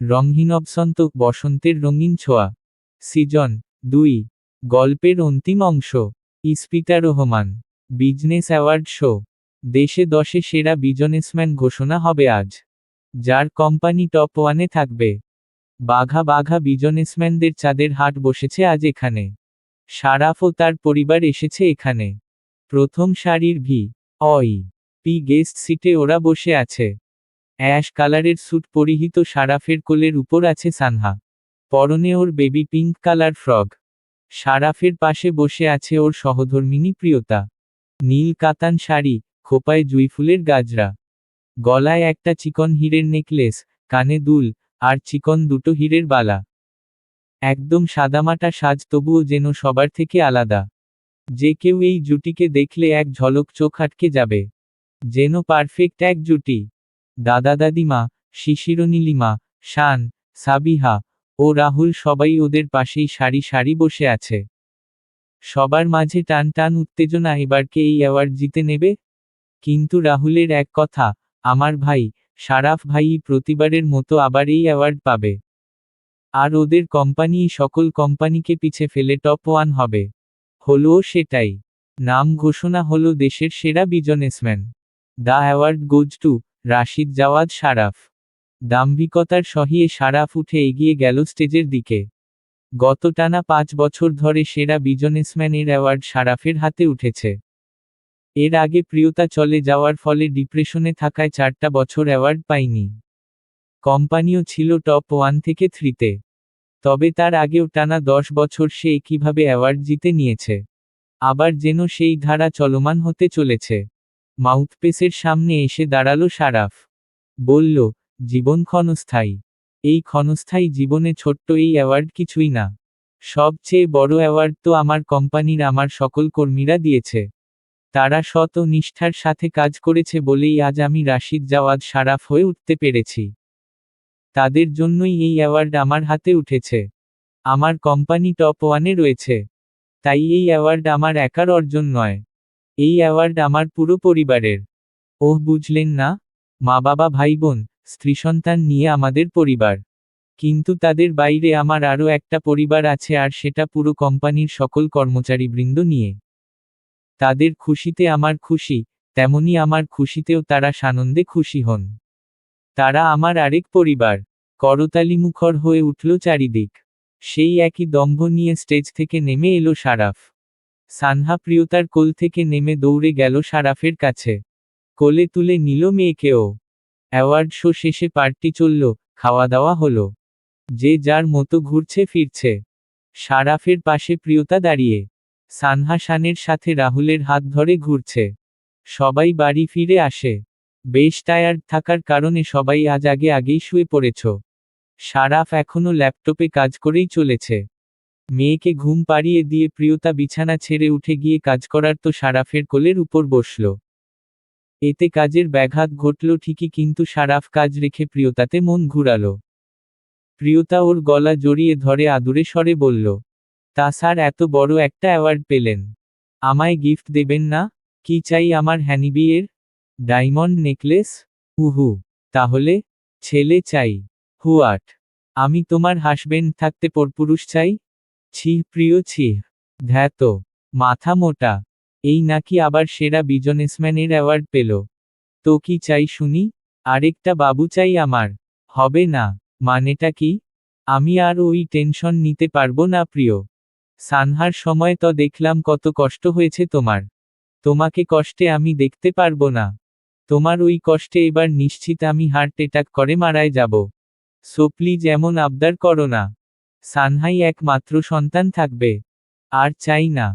রঙহীন বসন্ত বসন্তের রঙিন ছোঁয়া। সিজন, দুই। গল্পের অন্তিম অংশ। Ispita Rahman. Business award show. দেশে দশে সেরা বিজনেসম্যান ঘোষণা হবে আজ। যার কোম্পানি টপ ওয়ানে থাকবে। বাঘা বাঘা বিজনেসম্যানদের চাঁদের হাট বসেছে আজ এখানে। সারাফ ও তার পরিবার এসেছে এখানে। প্রথম সারির ভি। অই। পি গেস্ট সিটে ওরা বসে আছে। অ্যাশ কালারের স্যুট পরিহিত সারাফের কোলের উপর আছে সানহা। পরনে ওর বেবি পিঙ্ক কালার ফ্রগ সারাফের পাশে বসে আছে ওর সহধর্মিনী প্রিয়তা। নীল কাতান শাড়ি, খোপায় জুঁইফুলের গাজরা। গলায় একটা চিকন হীরের নেকলেস, কানে দুল, আর চিকন দুটো হীরের বালা। একদম সাদামাটা সাজ তবুও যেন সবার থেকে আলাদা। যে কেউ এই জুটিকে দেখলে এক ঝলক চোখ আটকে যাবে। যেন পারফেক্ট এক জুটি। দাদা দাদিমা শিশির নীলিমা শান, সাবিহা ও রাহুল সবাই ওদের পাশেই সারি সারি বসে আছে। সবার মাঝে টান টান উত্তেজনা এবারকে এই অ্যাওয়ার্ড জিতে নেবে? কিন্তু রাহুলের এক কথা, আমার ভাই, সারাফ ভাই প্রতিবারের মতো আবার এই অ্যাওয়ার্ড পাবে। আর ওদের কোম্পানি সকল কোম্পানিকে পিছে ফেলে টপ ওয়ান হবে। হলো সেটাই। নাম ঘোষণা হলো দেশের সেরা businessman the award goes to Rashid Jawad Saraf. দাম্ভিকতার সহিয়ে সারাফ উঠে এগিয়ে গেল স্টেজের দিকে। গত টানা পাঁচ বছর ধরে সেরা বিজনেসম্যানের অ্যাওয়ার্ড সারাফের হাতে উঠেছে। এর আগে প্রিয়তা চলে যাওয়ার ফলে ডিপ্রেশনে থাকায় চারটা বছর অ্যাওয়ার্ড পায়নি। কোম্পানিও ছিল টপ ওয়ান থেকে থ্রিতে। তবে তার আগেও টানা দশ বছর সে একইভাবে অ্যাওয়ার্ড জিতে নিয়েছে। আবার যেন সেই ধারা চলমান হতে চলেছে। মাউথপেসের সামনে এসে দাঁড়াল সারাফ। বলল, জীবন ক্ষণস্থায়ী। এই ক্ষণস্থায়ী জীবনে ছোট্ট এই অ্যাওয়ার্ড কিছুই না। সবচেয়ে বড় অ্যাওয়ার্ড তো আমার কোম্পানির আমার সকল কর্মীরা দিয়েছে। তারা শত নিষ্ঠার সাথে কাজ করেছে বলেই আজ আমি রাশিদ জাওয়াদ সারাফ হয়ে উঠতে পেরেছি। তাদের জন্যই এই অ্যাওয়ার্ড আমার হাতে উঠেছে। আমার কোম্পানি টপ ওয়ানে রয়েছে। তাই এই অ্যাওয়ার্ড আমার একার অর্জন নয়। এই অ্যাওয়ার্ড আমার পুরো পরিবারের। ওহ, বুঝলেন না? মা, বাবা, ভাই, বোন, স্ত্রী, সন্তান নিয়ে আমাদের পরিবার। কিন্তু তাদের বাইরে আমার আরও একটা পরিবার আছে আর সেটা পুরো কোম্পানির সকল কর্মচারীবৃন্দ নিয়ে। তাদের খুশিতে আমার খুশি, তেমনি আমার খুশিতেও তারা সানন্দে খুশি হন। তারা আমার আরেক পরিবার করতালি মুখর হয়ে উঠল চারিদিক। সেই একই দম্ভ নিয়ে স্টেজ থেকে নেমে এলো সারাফ। সানহা প্রিয়তার কোল থেকে নেমে দৌড়ে গেল সারাফের কাছে। কোলে তুলে নিল মেয়েকেও। অ্যাওয়ার্ড শো শেষে পার্টি চলল, খাওয়া দাওয়া হলো। যে যার মতো ঘুরছে ফিরছে। সারাফের পাশে প্রিয়তা দাঁড়িয়ে। সানহা শানের সাথে রাহুলের হাত ধরে ঘুরছে। সবাই বাড়ি ফিরে আসে। বেশ টায়ার্ড থাকার কারণে সবাই আজ আগে আগেই শুয়ে পড়েছ। সারাফ এখনও ল্যাপটপে কাজ করেই চলেছে। মেয়েকে ঘুম পাড়িয়ে দিয়ে প্রিয়তা বিছানা ছেড়ে উঠে গিয়ে কাজ করার তো সারাফের কোলের উপর বসল। এতে কাজের ব্যাঘাত ঘটল ঠিকই কিন্তু সারাফ কাজ রেখে প্রিয়তাতে মন ঘুরালো। প্রিয়তা ওর গলা জড়িয়ে ধরে আদুরে স্বরে বলল, তা স্যার, এত বড় একটা অ্যাওয়ার্ড পেলেন। আমায় গিফট দেবেন না? কি চাই আমার হ্যানিবিয়ের ডায়মন্ড নেকলেস? উহু, তাহলে? ছেলে চাই। হুয়াট। আমি তোমার হাসবেন্ড থাকতে পরপুরুষ চাই? ছি, প্রিয় ছি। ধ্যাত। মাথা মোটা। এই নাকি আবার সেরা বিজনেসম্যানের অ্যাওয়ার্ড পেল। তো কি চাই শুনি? আরেকটা বাবু চাই আমার। হবে না। মানেটা কি? আমি আর ওই টেনশন নিতে পারব না, প্রিয়। সানহার সময় তো দেখলাম কত কষ্ট হয়েছে তোমার। তোমাকে কষ্টে আমি দেখতে পারব না। তোমার ওই কষ্টে এবার নিশ্চিত আমি হার্ট অ্যাটাক করে মারায় যাব। সো প্লিজ এমন আবদার করো না। সানহাই একমাত্র সন্তান থাকবে। আর চাই না।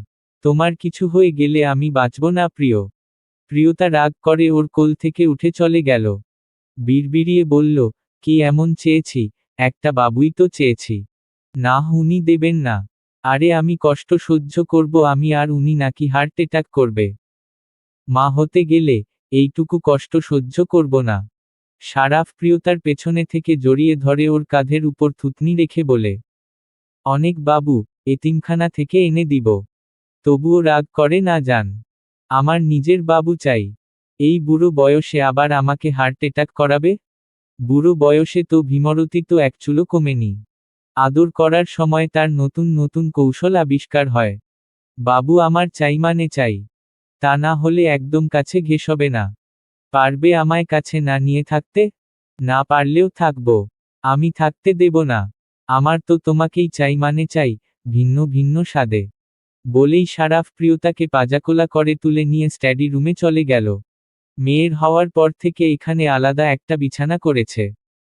তোমার কিছু হয়ে গেলে আমি বাঁচব না, প্রিয়। প্রিয়তা রাগ করে ওর কোল থেকে উঠে চলে গেল। বিড়বিড়িয়ে বলল, কি এমন চেয়েছি? একটা বাবুই তো চেয়েছি। না, উনি দেবেন না। আরে, আমি কষ্ট সহ্য করব, আমি আর উনি নাকি হার্ট অ্যাটাক করবে। মা হতে গেলে এইটুকু কষ্ট সহ্য করব না। সারাফ প্রিয়তার পেছনে থেকে জড়িয়ে ধরে ওর কাঁধের উপর থুতনি রেখে বলে অনেক বাবু এতিমখানা থেকে এনে দিব। তবুও রাগ করে না যান আমার নিজের বাবু চাই। এই বুড়ো বয়সে আবার আমাকে হার্ট অ্যাটাক করাবে? বুড়ো বয়সে তো ভীমরতি তো এক চুলো কমেনি। আদর করার সময় তার নতুন নতুন কৌশল আবিষ্কার হয়। বাবু আমার চাই মানে চাই। তা না হলে একদম কাছে ঘেসবে না। পারবে আমায় কাছে না নিয়ে থাকতে? না পারলেও থাকব। আমি থাকতে দেব না। আমার তো তোমাকেই চাই মানে চাই, ভিন্ন ভিন্ন স্বাদে। বলেই সারাফ প্রিয়তাকে পাজাকোলা করে তুলে নিয়ে স্ট্যাডি রুমে চলে গেল। মেয়ের হওয়ার পর থেকে এখানে আলাদা একটা বিছানা করেছে।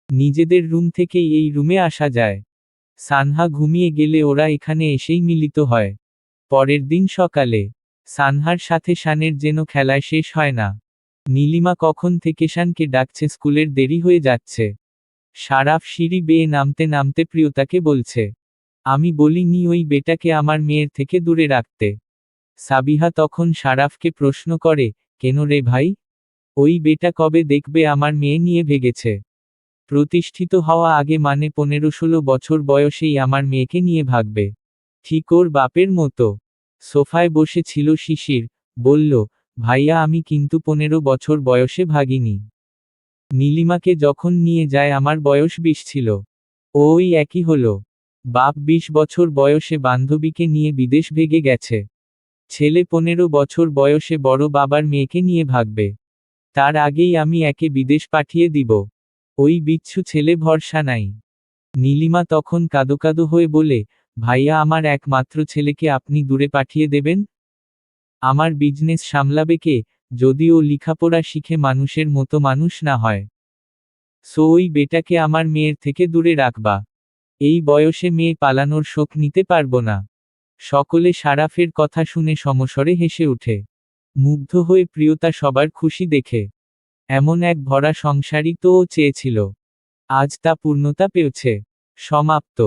নিজেদের রুম থেকেই এই রুমে আসা যায়। সানহা ঘুমিয়ে গেলে ওরা এখানে এসেই মিলিত হয়। পরের দিন সকালে, সানহার সাথে শানের যেন খেলায় শেষ হয় না। নীলিমা কখন থেকে শানকে ডাকছে স্কুলের দেরি হয়ে যাচ্ছে। সারাফ সিঁড়ি বেয়ে নামতে নামতে প্রিয়তাকে বলছে, আমি বলিনি ওই বেটাকে আমার মেয়ের থেকে দূরে রাখতে সাবিহা তখন সারাফকে প্রশ্ন করে, কেন রে ভাই? ওই বেটা কবে দেখবে আমার মেয়ে নিয়ে ভেগেছে? প্রতিষ্ঠিত হওয়া আগে মানে পনেরো ষোলো বছর বয়সেই আমার মেয়েকে নিয়ে ভাগবে। ঠিক ওর বাপের মতো সোফায় বসে ছিল শিশির, বলল, ভাইয়া আমি কিন্তু পনেরো বছর বয়সে ভাগিনি। নীলিমাকে যখন নিয়ে যায় আমার বয়স বিশ ছিল। ওই একই হলো। বাপ বিশ বছর বয়সে বান্ধবীকে নিয়ে বিদেশ ভেগে গেছে। ছেলে পনেরো বছর বয়সে বড় বাবার মেয়েকে নিয়ে ভাগবে। তার আগেই আমি একে বিদেশ পাঠিয়ে দিব। ওই বিচ্ছু ছেলে ভরসা নাই। নীলিমা তখন কাদো কাদো হয়ে বলে, ভাইয়া, আমার একমাত্র ছেলেকে আপনি দূরে পাঠিয়ে দেবেন? আমার বিজনেস সামলাবে কে? যদি ও লিখাপড়া শিখে মানুষের মতো মানুষ না হয়। সো ওই বেটাকে আমার মেয়ের থেকে দূরে রাখবা। এই বয়সে মেয়ে পালানোর শোক নিতে পারব না। সকলে সারাফের কথা শুনে সমস্বরে হেসে উঠে মুগ্ধ হয়ে প্রিয়তা সবার খুশি দেখে। এমন এক ভরা সংসারই তো চেয়েছিল। আজ তা পূর্ণতা পেয়েছে। সমাপ্ত।